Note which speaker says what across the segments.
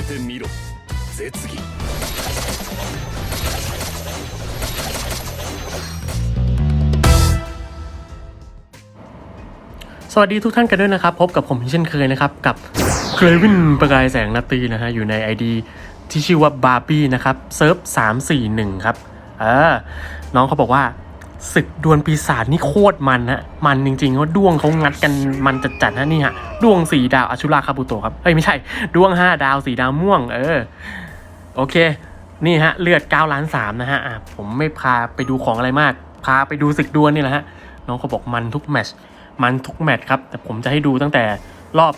Speaker 1: てみろ絶技
Speaker 2: สวัสดีทุกท่านกันด้วยนะครับ พบกับผมเช่นเคยนะครับ กับเคลวินประกายแสงนาตรีนะฮะอยู่ใน ID ที่ชื่อว่าบาร์บี้นะครับเซิร์ฟ341 ครับอ่าน้องเขาบอกว่า ศึกดวลปีศาจนี่โคตรมันฮะ มันจริงๆว่าด้วงเขางัดกันมันจัดๆนะนี่ฮะด้วงสีดาวอชุราคาบุโตครับ เอ้ยไม่ใช่ด้วง5ดาวสีดาวม่วง เออ โอเค นี่ฮะ เลือด9ล้าน3นะฮะอะผมไม่พาไปดูของอะไรมาก พาไปดูศึกดวลนี่แหละฮะ น้องเขาบอกมันทุกแมชมันทุกแมตช์ครับ แต่ผมจะให้ดูตั้งแต่รอบ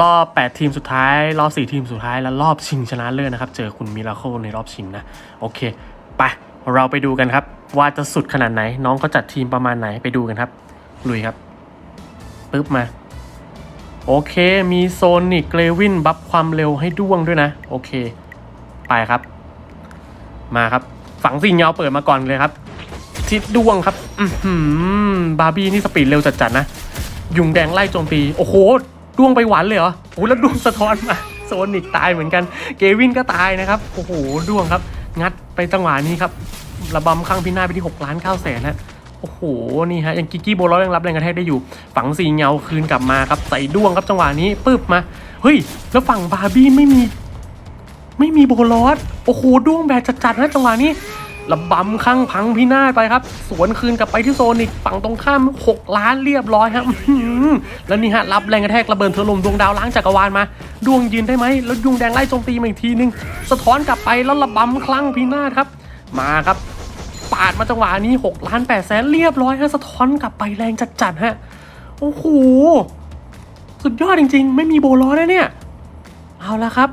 Speaker 2: รอบ 8 ทีมสุดท้าย รอบ 4 ทีมสุดท้าย และรอบชิงชนะเลิศนะครับ เจอคุณมิราโคในรอบชิงนะ โอเค ไป เราไปดูกันครับ ว่าจะสุดขนาดไหน น้องเขาจัดทีมประมาณไหนไปดูกันครับ ลุยครับปึ๊บมา โอเค มีโซนิกเลวินบัฟความเร็วให้ด้วงด้วยนะ โอเค ไปครับ มาครับ ฝังสิ่งเงาเปิดมาก่อนเลยครับ ทิศด้วงครับ อือหือบาร์บี้นี่สปีดเร็วจัดๆนะ ยุงแดงไล่โจมตี โอ้โหด้วงไปหวานเลยเหรอโอ้แล้วด้วงสะท้อนมาโซนิกตายเหมือนกัน เกวินก็ตายนะครับ โอ้โหด้วงครับ งัดไปจังหวะนี้ครับระบำข้างพินาศไปที่6ล้าน9แสนฮะโอ้โหนี่ฮะยังกิกกี้โบลอยังรับแรงกระแทกได้อยู่ ฝังสีเงาคืนกลับมาครับใส่ด้วงครับจังหวะนี้ปึ๊บมาเฮ้ยแล้วฝั่งบาร์บี้ไม่มี ไม่มีโบลอสโอ้โหด้วงแบบจัดๆนะจังหวะนี้ ระบำข้างพังพินาศไปครับ สวนคืนกลับไปที่โซนิกฝั่งตรงข้าม 6 ล้านเรียบร้อยครับแล้วนี่ฮะรับแรงกระแทกระเบิดเทอลมดวงดาวล้างจักรวาลมา ดวงยืนได้ไหมแล้วยุงแดงไล่โจมตีมาอีกทีนึง สะท้อนกลับไปแล้วระบำคลั่งพินาศครับ มาครับ ปาดมาจังหวะนี้6ล้าน8แสนเรียบร้อยฮะสะท้อนกลับไปแรงจัดๆฮะโอ้โหสุดยอดจริง ๆ ไม่มีโบล้อนะเนี่ย เอาละครับ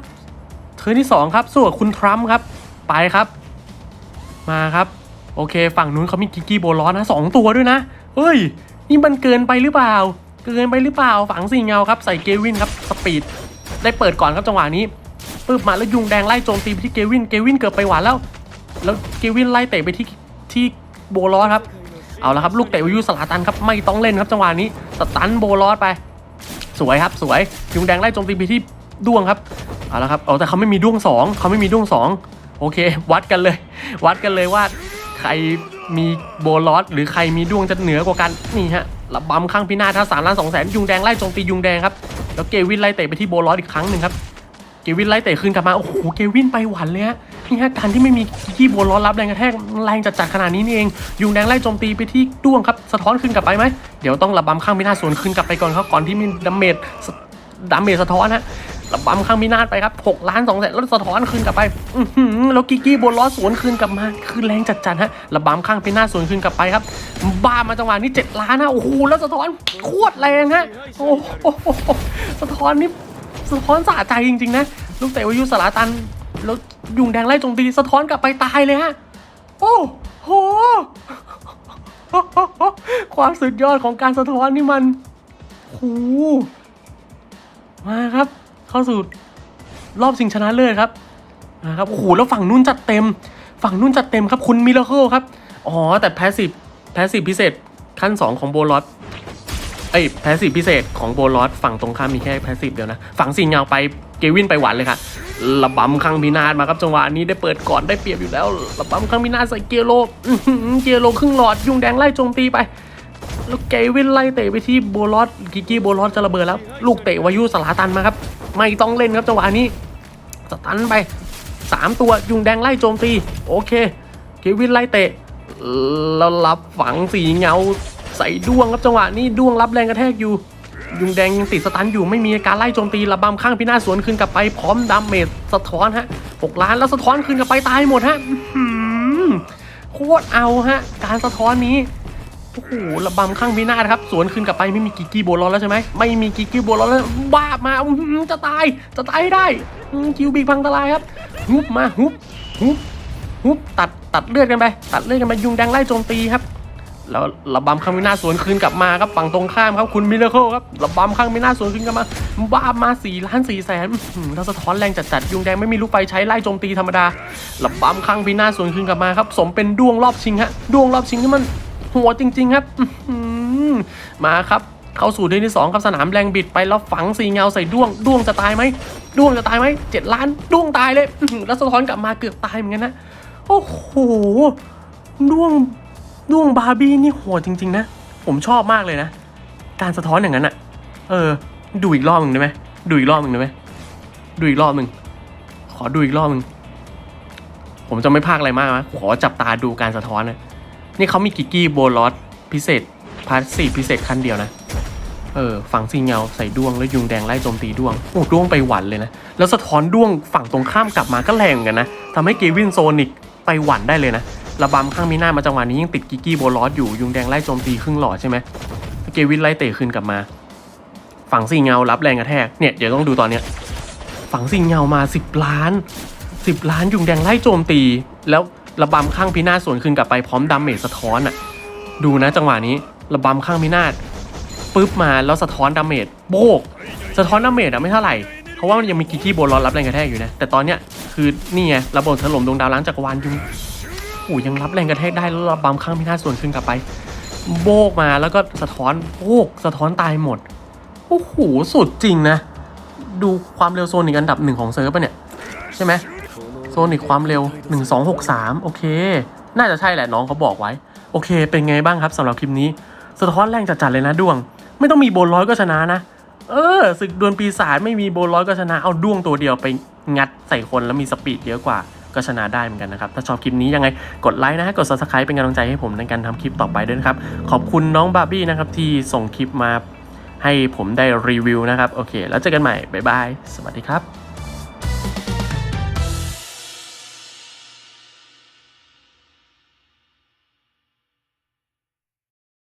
Speaker 2: เทิร์นที่2ครับสู้กับคุณทรัมป์ครับไปครับ มาครับ โอเค ฝั่งนู้นเขามีกิกกี้โบล้อนนะสองตัวด้วยนะเฮ้ย นี่มันเกินไปหรือเปล่า เกินไปหรือเปล่า ฝังสี่เงาครับ ใส่เกวินครับ สปีด ได้เปิดก่อนครับจังหวะนี้ปึ๊บมาแล้วยุงแดงไล่โจมตีไปที่เกวิน เกวินเกือบไปหวานแล้ว แล้วเกวินไล่เตะไปที่ที่โบลอสครับ เอาละครับลูกเตะวิวสลาตันครับ ไม่ต้องเล่นครับจังหวะนี้ สตันโบลอสไป สวยครับสวย ยุงแดงไล่โจมตีไปที่ด้วงครับ เอาละครับ เอาแต่เขาไม่มีด้วงสองเขาไม่มีด้วงสอง โอเค วัดกันเลย วัดกันเลยว่าใครมีโบลอสหรือใครมีด้วงจะเหนือกว่ากันนี่ฮะระบำข้างพินาศถ้าสามล้านสองแสนยุงแดงไล่โจมตียุงแดงครับแล้วเกวินไล่เตะไปที่โบลอสอีกครั้งหนึ่งครับเกวินไล่เตะคืนกลับมาโอ้โหเกวินไปหวันเลยฮะนี่ฮะการที่ไม่มีกี้โบลอสรับแรงกระแทกแรงจัดๆขนาดนี้นี่เองยุงแดงไล่โจมตีไปที่ด้วงครับสะท้อนคืนกลับไปไหมเดี๋ยวต้องระบำข้างพินาศสวนคืนกลับไปก่อนครับก่อนที่มีดาเมจดาเมจสะท้อนฮะ ระบำข้างพินาศไปครับ6ล้าน2แสนแล้วสะท้อนคืนกลับไปอื้อแล้วกิกกี้โบลอสวนคืนกลับมา คือแรงจัดๆฮะระบำข้างพินาศสวนคืนกลับไปครับ บ้ามาจังหวะนี้ 7 ล้านนะโอ้โหแล้วสะท้อนโคตรแรงฮะโอ้โหสะท้อนนี่สะท้อนสะใจจริงๆนะลูกเตะวายุสลาตันแล้วยุงแดงไล่จมตีสะท้อนกลับไปตายเลยฮะโอ้โหความสุดยอดของการสะท้อนนี่มันโหมาครับ เข้าสู่รอบชิงชนะเลิศครับมาครับโอ้โหแล้วฝั่งนู้นจัดเต็ม ฝั่งนู้นจัดเต็มครับคุณมิราเคิลครับอ๋อแต่แพสซีฟแพสซีฟพิเศษขั้น 2 ของโบลอสเอ้ยแพสซีฟพิเศษของโบลอสฝั่งตรงข้ามมีแค่แพสซีฟเดียวนะ ฝั่งสิงเงาไปเกวินไปหวานเลยค่ะระบำข้างพินาศมาครับจังหวะนี้ได้เปิดก่อนได้เปรียบอยู่แล้วระบำข้างพินาศใส่เกียร์โลเกียร์โลครึ่งหลอดยุงแดงไล่โจมตีไป แล้วเกวินไล่เตะไปที่โบลอสกิกกี้โบลอสจะระเบิดแล้ว ลูกเตะวายุสลาตันมาครับ ไม่ต้องเล่นครับจังหวะนี้สตันไปสามตัวยุงแดงไล่โจมตี โอเคเกวินไล่เตะแล้วรับฝังสีเงา ใส่ด้วงครับจังหวะนี้ด้วงรับแรงกระแทกอยู่ ยุงแดงยังติดสตันอยู่ไม่มีการไล่โจมตีระบำข้างพินาศสวนคืนกลับไปพร้อมดาเมจสะท้อนฮะหกล้านแล้วสะท้อนคืนกลับไปตายหมดฮะโคตรเอาฮะ การสะท้อนนี้ โอ้โหระบำข้างพินาศครับ สวนคืนกลับไปไม่มีกิกกี้โบลอนแล้วใช่ไหมไม่มีกิกกี้โบลอนแล้วบ้าบมาจะตายจะตายให้ได้คิวบีพังทลายครับฮุบมาฮุบฮุบฮุบตัดตัดเลือดกันไป ตัดเลือดกันไปยุงแดงไล่โจมตีครับแล้วระบำข้างมินาศสวนคืนกลับมาครับฝั่งตรงข้ามครับคุณมิเลเคิลครับระบำข้างมินาศสวนคืนกลับมาบ้าบมาสี่ล้านสี่แสนอื้อหือแล้วสะท้อนแรงจัดๆยุงแดงไม่มีลูกไฟใช้ไล่โจมตีธรรมดาระบำข้างพินาศสวนคืนกลับมาครับสมเป็นดวงรอบชิงฮะดวงรอบชิงที่มัน หัวจริง ๆ ครับมาครับเข้าสู่เดือนที่สองกับสนามแรงบิดไปแล้วฝังสีเงาใส่ด้วงด้วงจะตายไหมด้วงจะตายไหมเจ็ดล้านด้วงตายเลยแล้วสะท้อนกลับมาเกือบตายเหมือนกันนะโอ้โหด้วงด้วงบาร์บี้นี่โหดจริง ๆ นะ ผมชอบมากเลยนะ การสะท้อนอย่างนั้นอะเออ ดูอีกรอบหนึ่งได้ไหมดูอีกรอบหนึ่งได้ไหมดูอีกรอบหนึ่งขอดูอีกรอบหนึ่งผมจะไม่พากอะไรมากนะขอจับตาดูการสะท้อนนะ นี่เขามีกิกกี้โบลอสพิเศษพาร์ทสี่พิเศษขั้นเดียวนะ เออฝังซีเงาใส่ด้วงแล้วยุงแดงไล่โจมตีด้วงโอ้ด้วงไปหวันเลยนะ แล้วสะท้อนด้วงฝั่งตรงข้ามกลับมาก็แรงเหมือนกันนะทำให้เกวินโซนิกไปหวันได้เลยนะระบำข้างมีหน้ามาจังหวะนี้ยังติดกิกกี้โบลอสอยู่ยุงแดงไล่โจมตีครึ่งหลอดใช่ไหมเกวินไล่เตะคืนกลับมา ฝั่งซีเงารับแรงกระแทกเนี่ยเดี๋ยวต้องดูตอนเนี้ยฝั่งซีเงามา 10 ล้าน 10 ล้านยุงแดงไล่โจมตีแล้ว ระบำข้างพินาศสวนคืนกลับไปพร้อมดาเมจสะท้อนอะ ดูนะจังหวะนี้ระบำข้างพินาศปุ๊บมาแล้วสะท้อนดาเมจโบก สะท้อนดาเมจอะไม่เท่าไหร่เพราะว่ามันยังมีกิกกี้โบลอนรับแรงกระแทกอยู่นะ แต่ตอนเนี้ยคือนี่ไงระเบิดถล่มดวงดาวล้างจักรวาลยุงโอ้ยังรับแรงกระแทกได้แล้วระบำข้างพินาศสวนคืนกลับไป โบกมาแล้วก็สะท้อนโบกสะท้อนตายหมดโอ้โหสุดจริงนะ ดูความเร็วโซนิกอันดับหนึ่งของเซิร์ฟปะเนี่ย ใช่ไหม โซนิกความเร็ว 1263 โอเค น่าจะใช่แหละน้องเขาบอกไว้ โอเค เป็นไงบ้างครับสำหรับคลิปนี้ สะท้อนแรงจัดๆเลยนะด้วง ไม่ต้องมีโบนร้อยก็ชนะนะ เออศึกดวลปีศาจไม่มีโบนร้อยก็ชนะ เอาด้วงตัวเดียวไปงัดใส่คนแล้วมีสปีดเยอะกว่าก็ชนะได้เหมือนกันนะครับ ถ้าชอบคลิปนี้ยังไงกดไลค์นะฮะกด subscribe เป็นกำลังใจให้ผมในการทำคลิปต่อไปด้วยนะครับ ขอบคุณน้องบาร์บี้นะครับที่ส่งคลิปมาให้ผมได้รีวิวนะครับ โอเค แล้วเจอกันใหม่ บ๊ายบาย สวัสดีครับ